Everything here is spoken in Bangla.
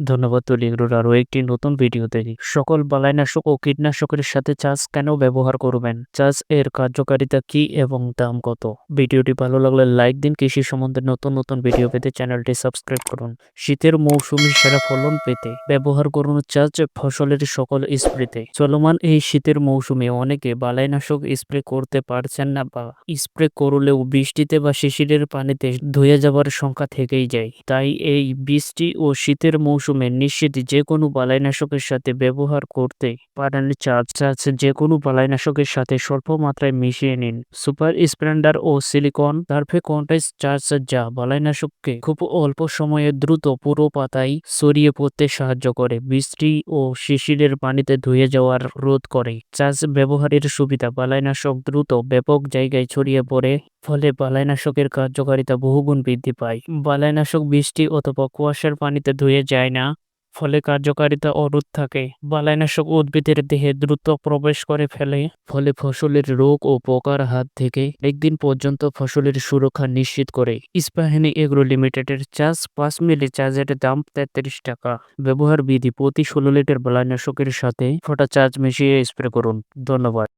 ধন্যবাদ তলিগ্রোর আরও একটি নতুন ভিডিও দেখি সকল বালাইনাশক ও কীটনাশকের সাথে চাষ কেন ব্যবহার করবেন? চাষ এর কার্যকারিতা কি এবং দাম কত? ভিডিওটি ভালো লাগলে লাইক দিন। কৃষি সম্বন্ধে নতুন নতুন ভিডিও পেতে চ্যানেলটি সাবস্ক্রাইব করুন। শীতের মৌসুমে সেরা ফলন পেতে ব্যবহার করুন চাষ ফসলের সকল স্প্রেতে। চলমান এই শীতের মৌসুমে অনেকে বালাইনাশক স্প্রে করতে পারছেন না বা স্প্রে করলেও বৃষ্টিতে বা শিশিরের পানিতে ধুয়ে যাবার সংখ্যা থেকেই যায়। তাই এই বৃষ্টি ও শীতের মৌসুমে নিশ্চিত যে কোনো বালাইনাশকের সাথে ব্যবহার করতে পারেন চার্জ। চাষ যে কোনো বালাইনাশকের সাথে স্বল্প মাত্রায় মিশিয়ে নিন। সুপার স্প্লেন্ডার ও সিলিকন সার্ফে কন্টাইস চার্জ যা বালাইনাশককে খুব অল্প সময়ে দ্রুত পুরো পাতায় ছড়িয়ে পড়তে সাহায্য করে, বৃষ্টি ও শিশিরের পানিতে ধুয়ে যাওয়ার রোধ করে। চাষ ব্যবহারের সুবিধা, বালাইনাশক দ্রুত ব্যাপক জায়গায় ছড়িয়ে পড়ে ফলে বালাইনাশকের কার্যকারিতা বহুগুণ বৃদ্ধি পায়। বালাইনাশক বৃষ্টি অথবা কুয়াশার পানিতে ধুয়ে যায় না, ফলে কার্যকারিতা অরোধ থাকে। বালাইনাশক উদ্ভিদের দেহে দ্রুত প্রবেশ করে ফেলে, ফলে ফসলের রোগ ও পোকার হাত থেকে একদিন পর্যন্ত ফসলের সুরক্ষা নিশ্চিত করে। ইস্পাহানি এগ্রো লিমিটেডের চাষ পাঁচ মিলি চার্জের দাম তেত্রিশ টাকা। ব্যবহার বিধি প্রতি ষোলো লিটার বালাইনাশকের সাথে ফোটা চার্জ মিশিয়ে স্প্রে করুন। ধন্যবাদ।